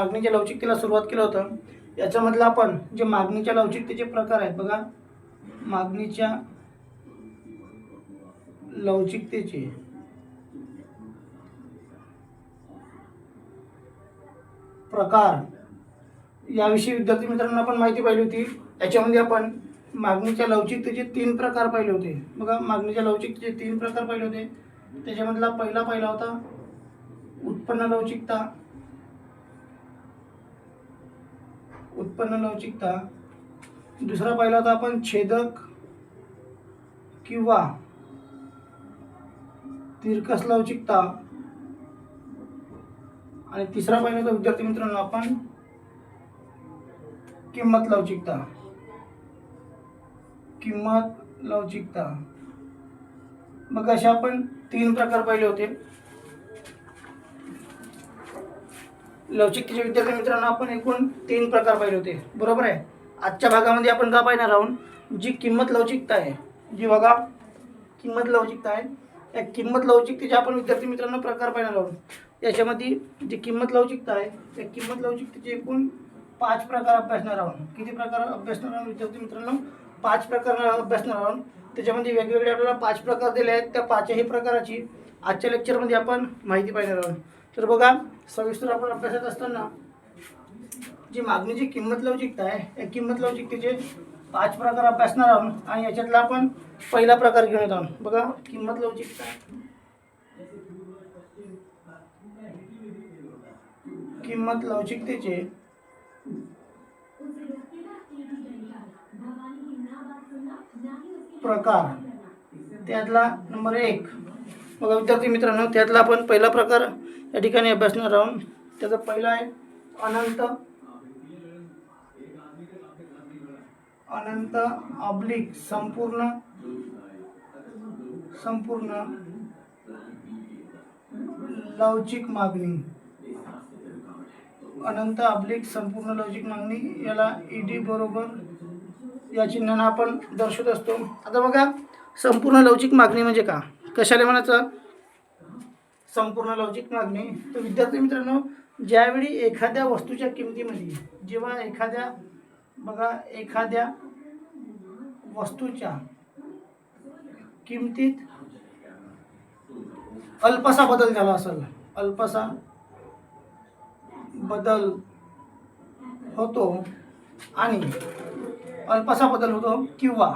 मागणीच्या लवचिकतेला सुरुवात केलं होतं. याच्यामधलं आपण जे मागणीच्या लवचिकतेचे प्रकार आहेत बघा. मागणीच्या लवचिकतेचे. प्रकार. याविषयी विद्यार्थी मित्रांना आपण माहिती पाहिली होती. याच्यामध्ये आपण मागणीच्या लवचिकतेचे तीन प्रकार पाहिले होते. बघा मागणीच्या लवचिकतेचे तीन प्रकार पाहिले होते. त्याच्यामधला पहिला पहिला होता. उत्पन्न लवचिकता. उत्पन्न लवचिकता. दुसरा पाहिला होता आपण छेदक किंवा तिरकस लवचिकता. आणि तिसरा पाहिला होता विद्यार्थी मित्रांनो आपण किंमत लवचिकता. किंमत लवचिकता. मग असे आपण तीन प्रकार पाहिले होते. लवचिकतेच्या विद्यार्थी मित्रांनो आपण एकूण तीन प्रकार पाहिले होते. बरोबर आहे? आजच्या भागामध्ये आपण का पाहणार आहोत? जी किंमत लवचिकता आहे. जी बघा किंमत लवचिकता आहे. या किंमत लवचिकतेचे आपण विद्यार्थी मित्रांनो प्रकार पाहणार आहोत. याच्यामध्ये जी किंमत लवचिकता आहे त्या किंमत लवचिकतेचे एकूण पाच प्रकार अभ्यासणार आहोत. किती प्रकार अभ्यासणार आहोत विद्यार्थी मित्रांनो? पाच प्रकार अभ्यासणार आहोत. त्याच्यामध्ये वेगवेगळे आपल्याला पाच प्रकार दिले आहेत. त्या पाचही प्रकाराची आजच्या लेक्चरमध्ये आपण माहिती पाहणार आहोत. तर बघा सविस्तर आपण अभ्यासात असताना जी मागणीची किंमत लवचिकता आहे या किंमत लवचिकतेचे पाच प्रकार अभ्यासणार आहोत आणि याच्यातला आपण पहिला प्रकार घेऊन येत आहोत. बघा किंमत लवचिकता. किंमत लवचिकतेचे प्रकार. त्यातला नंबर एक बघा विद्यार्थी मित्रांनो त्यातला आपण पहिला प्रकार या ठिकाणी अभ्यासणार आहोत. त्याचा पहिला आहे अनंत अनंत ऑब्लिक संपूर्ण संपूर्ण लवचिक मागणी. अनंत ऑब्लिक संपूर्ण लवचिक मागणी याला ईडी बरोबर या चिन्हानं आपण दर्शवत असतो. आता बघा संपूर्ण लवचिक मागणी म्हणजे का? कशाला म्हणायचं? संपूर्ण लवचिक मागणी. तर विद्यार्थी मित्रांनो ज्यावेळी एखाद्या वस्तूच्या किमतीमध्ये जेव्हा एखाद्या बघा एखाद्या वस्तूच्या किमतीत अल्पसा बदल झाला असेल. अल्पसा बदल होतो आणि अल्पसा बदल होतो किंवा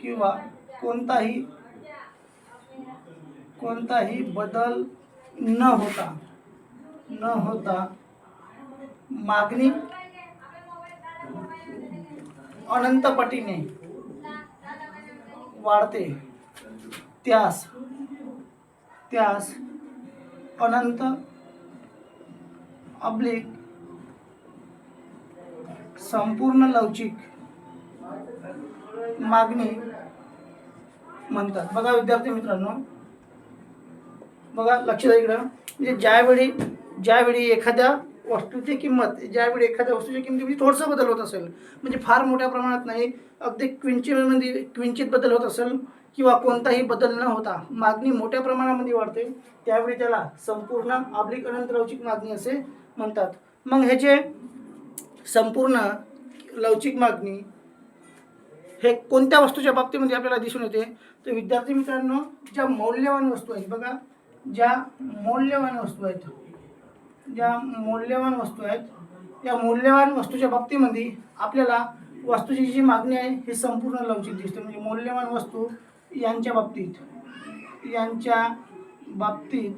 किंवा कोणताही कोणताही बदल न होता न होता मागणी अनंतपटीने वाढते. त्यास त्यास अनंत अब्लिक संपूर्ण लवचिक मागणी म्हणतात. बघा विद्यार्थी मित्रांनो बघा लक्ष द्या इकडं म्हणजे ज्यावेळी ज्यावेळी एखाद्या वस्तूची किंमत ज्यावेळी एखाद्या वस्तूच्या किंमतीमध्ये म्हणजे थोडंसं बदल होत असेल म्हणजे फार मोठ्या प्रमाणात नाही अगदी क्विंचितमध्ये क्विंचित बदल होत असेल किंवा कोणताही बदल न होता मागणी मोठ्या प्रमाणामध्ये वाढते त्यावेळी त्याला संपूर्ण आब्लिक अनंत लवचिक मागणी असे म्हणतात. मग ह्याचे संपूर्ण लवचिक मागणी हे कोणत्या वस्तूच्या बाबतीमध्ये आपल्याला दिसून येते? तर विद्यार्थी मित्रांनो ज्या मौल्यवान वस्तू आहेत बघा ज्या मौल्यवान वस्तू आहेत ज्या मौल्यवान वस्तू आहेत या मौल्यवान वस्तूच्या बाबतीमध्ये आपल्याला वस्तूची जी मागणी आहे ही संपूर्ण लवचिक दिसते. म्हणजे मौल्यवान वस्तू यांच्या बाबतीत यांच्या बाबतीत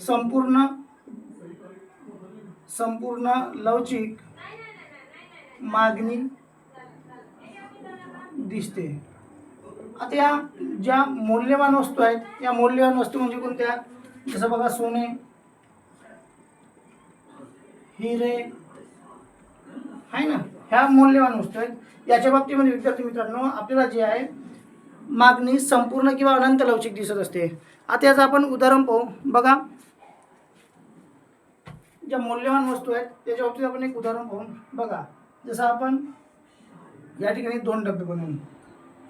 संपूर्ण संपूर्ण लवचिक मागणी दिसते. आता या ज्या मौल्यवान वस्तू आहेत या मौल्यवान वस्तू म्हणजे कोणत्या? जसं बघा सोने हिरे आहे ना? ह्या मौल्यवान वस्तू आहेत. याच्या बाबतीमध्ये विद्यार्थी मित्रांनो आपल्याला जे आहे मागणी संपूर्ण किंवा अनंत लवचिक दिसत असते. आता याचं आपण उदाहरण पाहू. बघा. ज्या मौल्यवान वस्तू आहेत त्याच्या बाबतीत आपण एक उदाहरण पाहू. बघा. जसं आपण या ठिकाणी दोन डबे बनवून.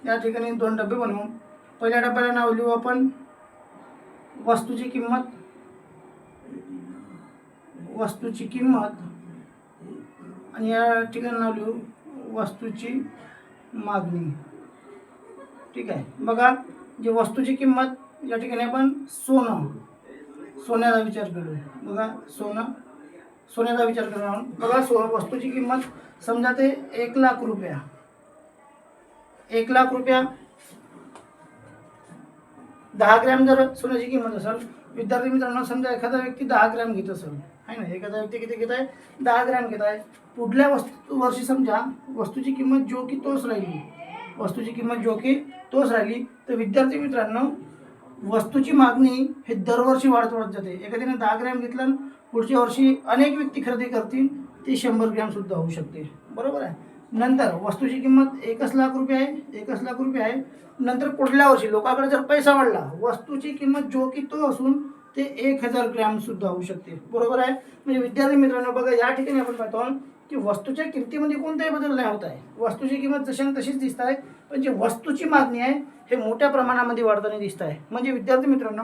या ठिकाणी दोन डबे बनवून. पहिल्या डब्याला नाव लिहू आपण. वस्तूची किंमत. वस्तूची किंमत. आणि या ठिकाणी नाव लिहू. वस्तूची मागणी. ठीक आहे. बघा जी वस्तूची किंमत या ठिकाणी आपण सोनं. सोन्याचा विचार करू. बघा सोनं. सोन्याचा विचार करू बघा सो वस्तूची किंमत समजा ते एक लाख रुपया. एक लाख रुपया. दहा ग्रॅम जर सोन्याची किंमत असेल विद्यार्थी मित्रांनो समजा एखादा व्यक्ती दहा ग्रॅम घेत असेल आहे ना? एखादा व्यक्ती किती घेत आहे? दहा ग्रॅम घेत आहे. पुढल्या वस्तू वर्षी समजा वस्तूची किंमत जो की तोच राहिली. वस्तूची किंमत जो की तोच राहिली. तर विद्यार्थी मित्रांनो वस्तूची मागणी हे दरवर्षी वाढत वाढत जाते. एखाद्याने दहा ग्रॅम घेतलं आणि पुढच्या वर्षी अनेक व्यक्ती खरेदी करतील ती शंभर ग्रॅमसुद्धा होऊ शकते. बरोबर आहे? नंतर वस्तूची किंमत एकच लाख रुपये आहे एकच लाख रुपये आहे. नंतर पुढल्या वर्षी? लोकांकडे जर पैसा वाढला वस्तूची किंमत जो की तो असून ते एक हजार ग्रॅमसुद्धा होऊ शकते. बरोबर आहे? म्हणजे विद्यार्थी मित्रांनो बघा या ठिकाणी आपण पाहतो की वस्तूच्या किमतीमध्ये कोणताही बदल नाही होत आहे. वस्तूची किंमत जशी तशीच दिसत आहे पण जी वस्तूची मागणी आहे हे मोठ्या प्रमाणामध्ये वाढताना दिसत आहे. म्हणजे विद्यार्थी मित्रांनो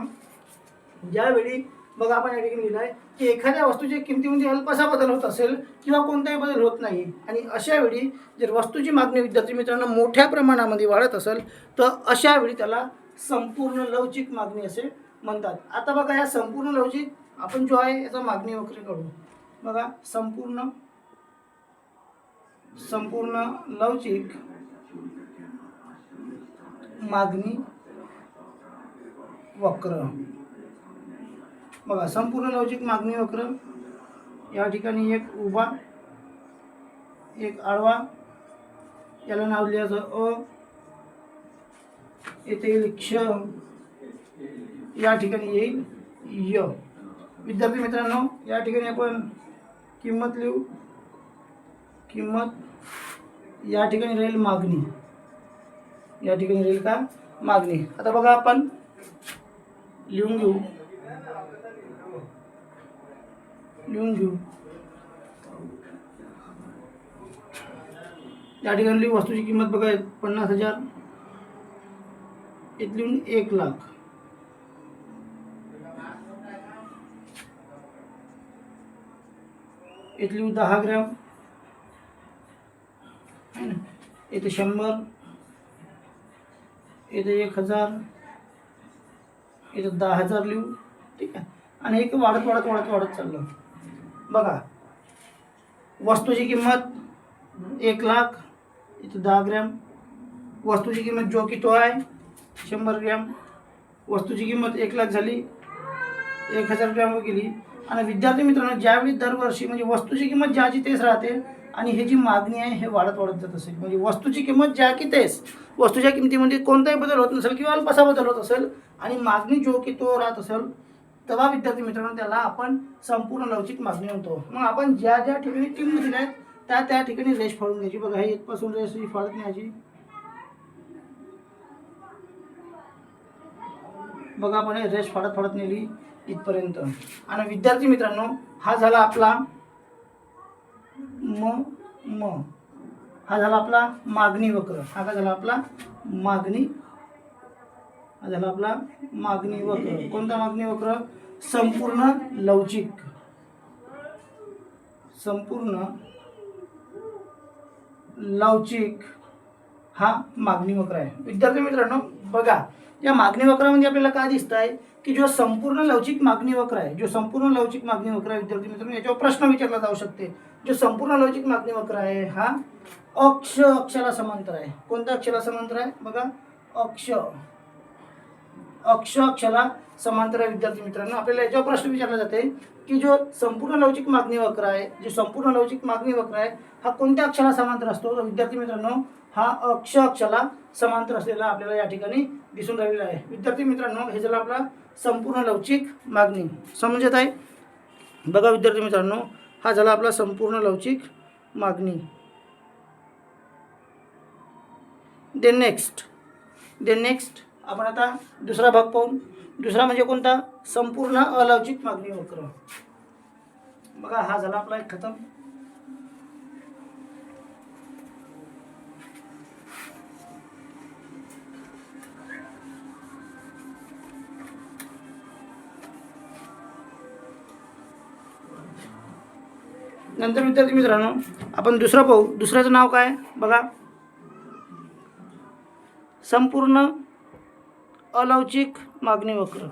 ज्यावेळी बघा आपण या ठिकाणी लिहिलं आहे की एखाद्या वस्तूच्या किमतीमध्ये अल्पसा बदल होत असेल किंवा कोणताही बदल होत नाही. आणि अशा वेळी जर वस्तूची मागणी विद्यार्थी मित्रांनो मोठ्या प्रमाणामध्ये वाढत असेल तर अशा वेळी त्याला संपूर्ण लवचिक मागणी असे म्हणतात. आता बघा या संपूर्ण लवचिक आपण जो आहे याचा मागणी वगैरे करू बघा संपूर्ण संपूर्ण लवचिक मागणी वक्र. बघा संपूर्ण लवचिक मागणी वक्र. या ठिकाणी एक उभा एक आडवा. याला नाव लिहायचं अ. येथे येईल क्ष या ठिकाणी येईल य. विद्यार्थी मित्रांनो या ठिकाणी आपण किंमत लिहू. किंमत या ठिकाणी राहील मागणी. या ठिकाणी राहील का? मागणी. आता बघा आपण लिहून घेऊ. लिहून घेऊ. या ठिकाणी लिहू वस्तूची किंमत बघा पन्नास हजार. इथं लिहून एक लाख. इथं लिहू दहा ग्रॅम. है ना? इथे शंभर. इथे एक हजार. इथं दहा हजार लिहू ठीक आहे. आणि एक वाढत वाढत वाढत वाढत चाललं. बघा. वस्तूची किंमत एक लाख इथं दहा ग्रॅम. वस्तूची किंमत जो की तो आहे शंभर ग्रॅम. वस्तूची किंमत एक लाख झाली एक हजार ग्रॅम गेली. आणि विद्यार्थी मित्रांनो ज्यावेळी दरवर्षी म्हणजे वस्तूची किंमत ज्याची तेच राहते आणि हे जी मागणी आहे हे वाढत वाढत जात असेल. म्हणजे वस्तूची किंमत ज्या की तेच. वस्तूच्या किमतीमध्ये कोणताही बदल होत नसेल किंवा अल्पसा बदल होत असेल आणि मागणी जो की तो राहत असेल तेव्हा विद्यार्थी मित्रांनो त्याला आपण संपूर्ण लवचिक मागणी म्हणतो. मग आपण ज्या ज्या ठिकाणी किंमत दिल्या आहेत त्या त्या ठिकाणी रेश फाडून घ्यायची. बघा हे इथपासून रेश ही फाडत न्यायची बघा आपण हे रेश फाडत फाडत नेली इथपर्यंत. आणि विद्यार्थी मित्रांनो हा झाला आपला म म. हा झाला आपला मागणी वक्र. हा काय झाला आपला मागणी? हा झाला आपला मागणी वक्र. कोणता मागणी वक्र? संपूर्ण लवचिक संपूर्ण लवचिक हा मागणी वक्र आहे. विद्यार्थी मित्रांनो बघा या मागणी वक्रामध्ये आपल्याला काय दिसत आहे की जो संपूर्ण लवचिक मागणी वक्र आहे जो संपूर्ण लवचिक मागणी वक्र आहे विद्यार्थी मित्रांनो याच्यावर प्रश्न विचारला जाऊ शकते. जो संपूर्ण लवचिक मागणी वक्र आहे हा अक्ष अक्षाला समांतर आहे. कोणत्या अक्षराला समांतर आहे? बघा अक्ष. अक्ष अक्षला समांतर आहे विद्यार्थी मित्रांनो आपल्याला याच्यावर प्रश्न विचारला जाते की जो संपूर्ण लवचिक मागणी वक्र आहे जो संपूर्ण लवचिक मागणी वक्र आहे हा कोणत्या अक्षाला समांतर असतो? तर विद्यार्थी मित्रांनो हा अक्ष अक्षाला समांतर असलेला आपल्याला या ठिकाणी दिसून राहिलेला आहे. विद्यार्थी मित्रांनो हे झालं आपला संपूर्ण लवचिक मागणी. समजत आहे? बघा विद्यार्थी मित्रांनो हा झाला आपला संपूर्ण लवचिक मागणी. देन नेक्स्ट देन नेक्स्ट आपण आता दुसरा भाग पाहून. दुसरा म्हणजे कोणता? संपूर्ण अलवचित मागणी वक्र. बघा हा झाला आपला एक खतम. नंतर विद्यार्थी मित्रांनो आपण दुसरं पाहू. दुसऱ्याचं नाव काय? बघा. संपूर्ण अलौचिक मागणी वक्र.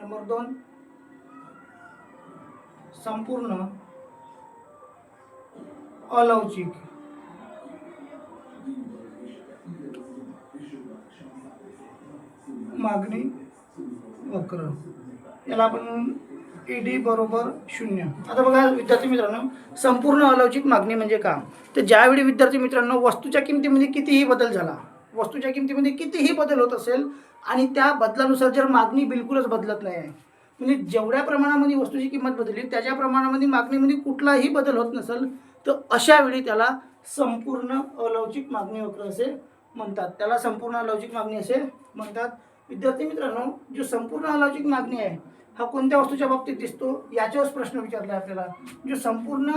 नंबर दोन. संपूर्ण अलौचिक मागणी वक्र. याला आपण ई डी बरोबर शून्य. आता बघा विद्यार्थी मित्रांनो संपूर्ण अलौचिक मागणी म्हणजे का तर ज्यावेळी विद्यार्थी मित्रांनो वस्तूच्या किमतीमध्ये कितीही बदल झाला वस्तूच्या किमतीमध्ये कितीही बदल होत असेल आणि त्या बदलानुसार जर मागणी बिलकुलच बदलत नाही आहे. म्हणजे जेवढ्या प्रमाणामध्ये वस्तूची किंमत बदलली त्याच्या प्रमाणामध्ये मागणीमध्ये कुठलाही बदल होत नसेल तर अशा वेळी त्याला संपूर्ण अलौकिक मागणी वक्र असे म्हणतात. त्याला संपूर्ण अलौकिक मागणी असे म्हणतात. विद्यार्थी मित्रांनो जो संपूर्ण अलौकिक मागणी आहे हा कोणत्या वस्तूच्या बाबतीत दिसतो याच्यावरच प्रश्न विचारला आहे आपल्याला. जो संपूर्ण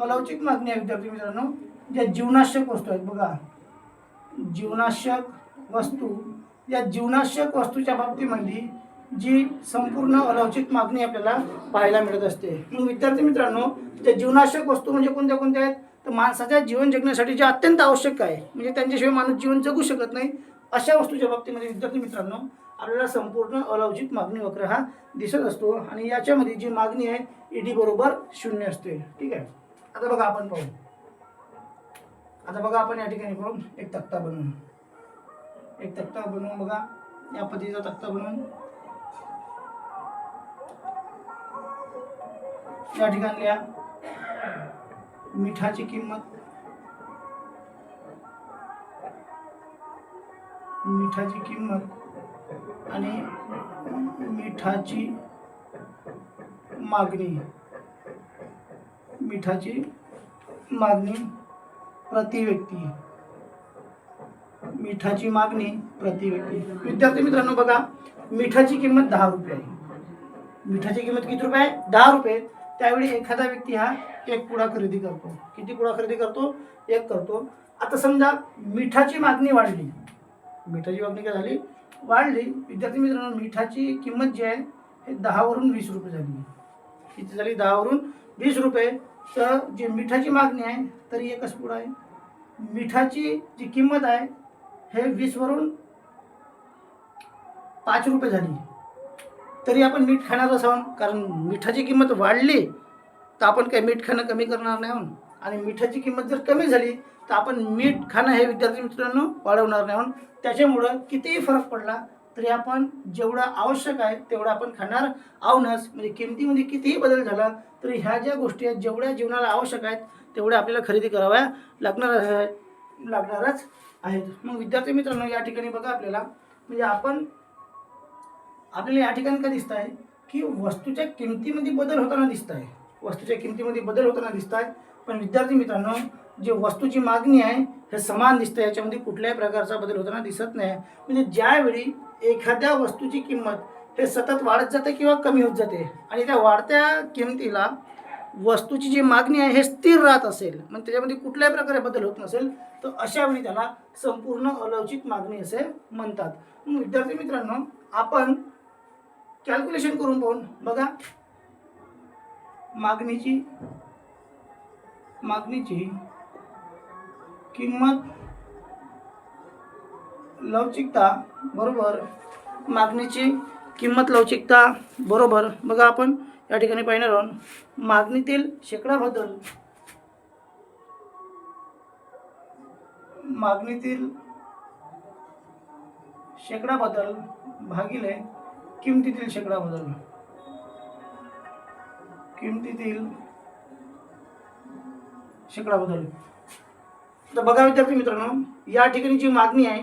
अलौकिक मागणी आहे विद्यार्थी मित्रांनो ज्या जीवनाश्यक वस्तू आहेत बघा. जीवनाश्यक वस्तू या जीवनाश्यक वस्तूच्या बाबतीमध्ये जी संपूर्ण अलौचित मागणी आपल्याला पाहायला मिळत असते. मग विद्यार्थी मित्रांनो त्या जीवनाश्यक वस्तू म्हणजे कोणत्या कोणत्या आहेत? तर माणसाच्या जीवन जगण्यासाठी जे अत्यंत आवश्यक आहे म्हणजे त्यांच्याशिवाय माणूस जीवन जगू शकत नाही अशा वस्तूच्या बाबतीमध्ये विद्यार्थी मित्रांनो आपल्याला संपूर्ण अलौचित मागणी वक्र हा दिसत असतो आणि याच्यामध्ये जी मागणी आहे ईडी बरोबर शून्य असते. ठीक आहे? आता बघा आपण पाहू. आता बघा आपण या ठिकाणी करून एक तक्ता बनवून एक तक्ता बनवून बघा या पद्धतीचा तक्ता बनवून. या ठिकाणी लिहा मिठाची किंमत. मिठाची किंमत आणि मिठाची मागणी. मिठाची मागणी. प्रति व्यक्ती मिठाची मागणी प्रति व्यक्ती विद्यार्थी मित्रांनो बघा मिठाची किंमत दहा रुपये आहे. मिठाची किंमत किती रुपये आहे? दहा रुपये त्यावेळी एखादा व्यक्ती हा एक पुडा खरेदी करतो. किती पुडा खरेदी करतो? एक करतो. आता समजा मिठाची मागणी वाढली. मिठाची मागणी काय झाली? वाढली. विद्यार्थी मित्रांनो मिठाची किंमत जी आहे हे दहावरून वीस रुपये झाली. किती झाली? दहावरून वीस रुपये. तर जी मिठाची मागणी आहे तरी एकच पुढं आहे? मिठाची जी किंमत आहे हे वीसवरून पाच रुपये झाली. तरी आपण मीठ खाणारच आहोत कारण मिठाची किंमत वाढली तर आपण काही मीठ खाणं कमी करणार नाही आहोत आणि मिठाची किंमत जर कमी झाली तर आपण मीठ खाणं हे विद्यार्थी मित्रांनो वाढवणार नाही आहोत त्याच्यामुळं कितीही फरक पडला तरी आपण जेवढं आवश्यक आहे तेवढं आपण खाणार आहोनच. म्हणजे किमतीमध्ये कितीही बदल झाला तरी ह्या ज्या गोष्टी आहेत जेवढ्या जीवनाला आवश्यक आहेत तेवढ्या आपल्याला खरेदी कराव्या लागणार लागणारच आहेत. मग विद्यार्थी मित्रांनो या ठिकाणी बघा आपल्याला. म्हणजे आपण आपल्याला या ठिकाणी काय दिसत आहे की वस्तूच्या किमतीमध्ये बदल होताना दिसत आहे. वस्तूच्या किमतीमध्ये बदल होताना दिसत आहे. पण विद्यार्थी मित्रांनो जे वस्तूची मागणी आहे हे समान दिसतं. याच्यामध्ये कुठल्याही प्रकारचा बदल होताना दिसत नाही. म्हणजे ज्यावेळी एखाद्या वस्तूची किंमत हे सतत वाढत जाते किंवा कमी होत जाते आणि त्या वाढत्या किमतीला वस्तूची जी मागणी आहे हे स्थिर राहत असेल मग त्याच्यामध्ये कुठल्याही प्रकारे बदल होत नसेल तर अशा वेळी त्याला संपूर्ण अलौकिक मागणी असे म्हणतात. विद्यार्थी मित्रांनो आपण कॅल्क्युलेशन करून पाहून बघा. मागणीची मागणीची किंमत लवचिकता बरोबर मागणीची किंमत लवचिकता बरोबर. बघा आपण या ठिकाणी पाहिणार आहोत. मागणीतील शेकडा बदल. मागणीतील शेकडा बदल भागिले किमतीतील शेकडा बदल. किमतीतील शेकडा बदल. तर बघा विद्यार्थी मित्रांनो या ठिकाणी जी मागणी आहे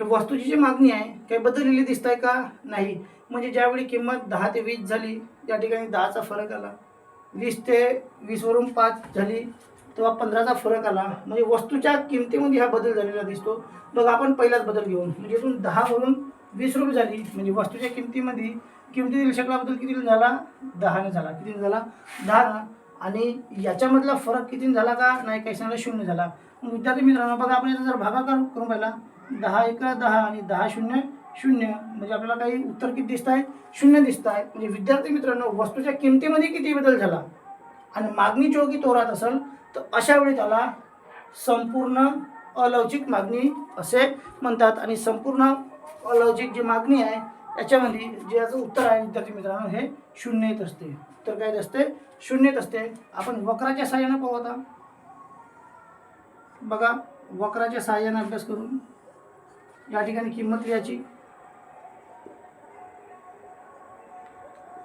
हे वस्तूची जी मागणी आहे काही बदललेली दिसत आहे का नाही? म्हणजे ज्यावेळी किंमत दहा ते वीस झाली या ठिकाणी दहाचा फरक आला. वीस ते वीसवरून पाच झाली तेव्हा पंधराचा फरक आला. म्हणजे वस्तूच्या किमतीमध्ये हा बदल झालेला दिसतो. मग आपण पहिलाच बदल घेऊन म्हणजे इथून दहावरून वीस रुपये झाली. म्हणजे वस्तूच्या किमतीमध्ये किमतीतील शकला बदल किती झाला? दहाने झाला. किती झाला? दहा. आणि याच्यामधला फरक किती झाला का? नाही काही सांगला शून्य झाला. मग विद्यार्थी मित्रांनो बघा आपण याचा जर भागाकार करून पाहिला दहा एक दहा आणि दहा शून्य शून्य म्हणजे आपल्याला काही उत्तर किती दिसत आहे शून्य दिसत आहे म्हणजे विद्यार्थी मित्रांनो वस्तूच्या किमतीमध्ये किती बदल झाला? आणि मागणी चौकी तोरात असेल तर अशा वेळी त्याला संपूर्ण अलौकिक मागणी असे म्हणतात. आणि संपूर्ण अलौकिक जी मागणी आहे याच्यामध्ये जे याचं उत्तर आहे विद्यार्थी मित्रांनो हे शून्य येत असते. तर काय असते? शून्यच असते. आपण वक्राच्या सहाय्याने पाहू आता. बघा वक्राच्या सहाय्याने अभ्यास करून या ठिकाणी किंमत लिहायची.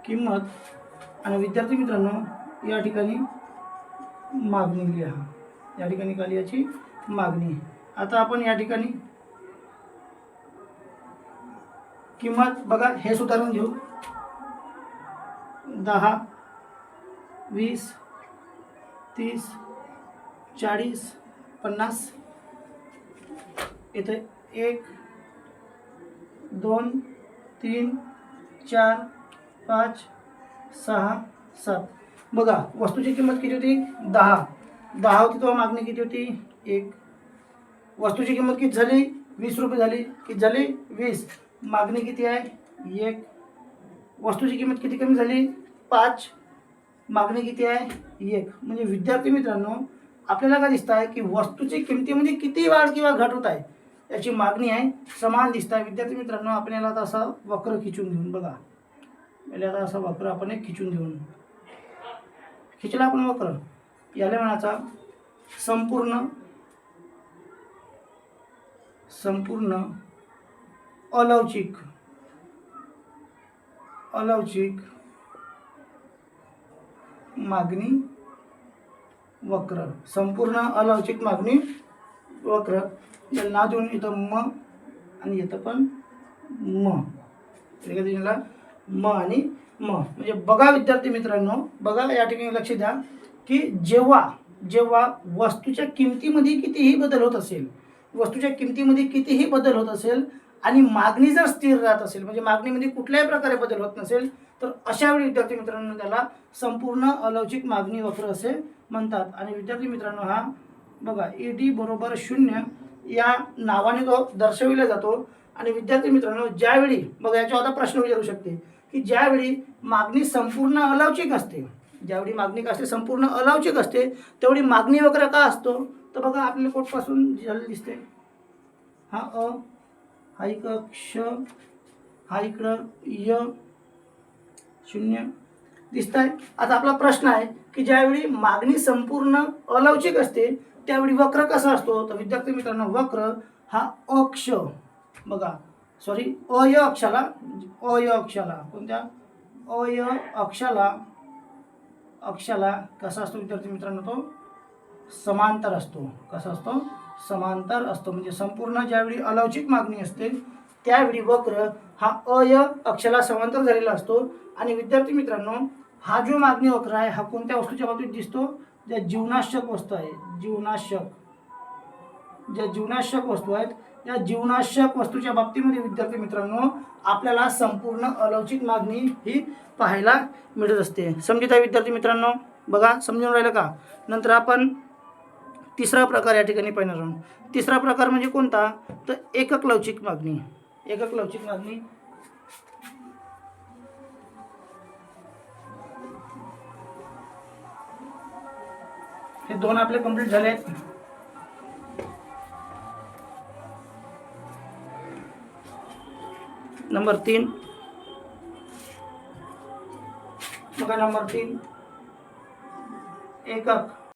किंमत आणि विद्यार्थी मित्रांनो या ठिकाणी मागणी लिहा. या ठिकाणी का लिहायची? मागणी. आता आपण या ठिकाणी किंमत बघा हे सुधारून घेऊ. दहा वीस तीस चाळीस पन्नास इथे एक दोन तीन चार पाच सहा सात. बघा वस्तूची किंमत किती होती? दहा. दहा होती तेव्हा मागणी किती होती? एक. वस्तूची किंमत किती झाली? वीस रुपये झाली. किती झाली? वीस. मागणी किती आहे? एक. वस्तूची किंमत किती कमी झाली? पाच मागणी किती आहे? एक. म्हणजे विद्यार्थी मित्रांनो आपल्याला काय दिसत आहे की वस्तूची किमतीमध्ये म्हणजे किती वाढ किंवा घट होत आहे याची मागणी आहे. समान दिसत आहे विद्यार्थी मित्रांनो आपल्याला आता असा वक्र खिचून घेऊन बघा. याला आता असा वक्र आपण एक खिचून घेऊन खिचला आपण वक्र. याला म्हणायचा संपूर्ण संपूर्ण अलौकिक अलौकिक मागणी वक्र. संपूर्ण अलौचिक मागणी वक्र. याला नाव देऊन इथं म आणि इथं पण म. एका म आणि म. म्हणजे बघा विद्यार्थी मित्रांनो बघा या ठिकाणी लक्ष द्या की जेव्हा जेव्हा वस्तूच्या किमतीमध्ये कितीही बदल होत असेल वस्तूच्या किमतीमध्ये कितीही बदल होत असेल आणि मागणी जर स्थिर राहत असेल म्हणजे मागणीमध्ये कुठल्याही प्रकारे बदल होत नसेल तर अशा वेळी विद्यार्थी मित्रांनो त्याला संपूर्ण अलौकिक मागणी वक्र असे म्हणतात. आणि विद्यार्थी मित्रांनो हा बघा ए डी बरोबर शून्य या नावाने तो दर्शविला जातो. आणि विद्यार्थी मित्रांनो ज्यावेळी बघा याच्यावर आता प्रश्न विचारू शकते की ज्यावेळी मागणी संपूर्ण अलौकिक असते ज्यावेळी मागणी असते संपूर्ण अलौकिक असते तेवढी मागणी वक्र का असतो? तर बघा आपल्याला कोटपासून झालं दिसते? हा अ हा इकडं क्ष हा इकडं य शून्य. दिसत आहे आता आपला प्रश्न आहे की ज्यावेळी मागणी संपूर्ण अलौचिक असते त्यावेळी वक्र कसा असतो? तर विद्यार्थी मित्रांनो वक्र हा अक्ष. बघा. सॉरी अय अक्षाला म्हणजे अय अक्षाला. कोणत्या? अय अक्षाला अक्षाला कसा असतो विद्यार्थी मित्रांनो तो? समांतर असतो. कसा असतो? समांतर असतो. म्हणजे संपूर्ण ज्यावेळी अलौचिक मागणी असते त्यावेळी वक्र हा अय अक्षाला समांतर झालेला असतो. आणि विद्यार्थी मित्रांनो हा जो मागणी वक्र आहे हा कोणत्या वस्तूच्या बाबतीत दिसतो? ज्या जीवनाशक वस्तू आहे जीवनाशक ज्या जीवनाशक वस्तू आहेत या जीवनाशक वस्तूच्या बाबतीमध्ये विद्यार्थी मित्रांनो आपल्याला संपूर्ण अलौकिक मागणी ही पाहायला मिळत असते. समजित आहे विद्यार्थी मित्रांनो? बघा समजून राहिलं का? नंतर आपण तिसरा प्रकार या ठिकाणी पाहणार आहोत. तिसरा प्रकार म्हणजे कोणता? तर एकक लवचिक मागणी. एकक लवचिक मागणी हे दोन आपले कंप्लीट झाले आहेत. नंबर तीन. बघा नंबर तीन. एकक.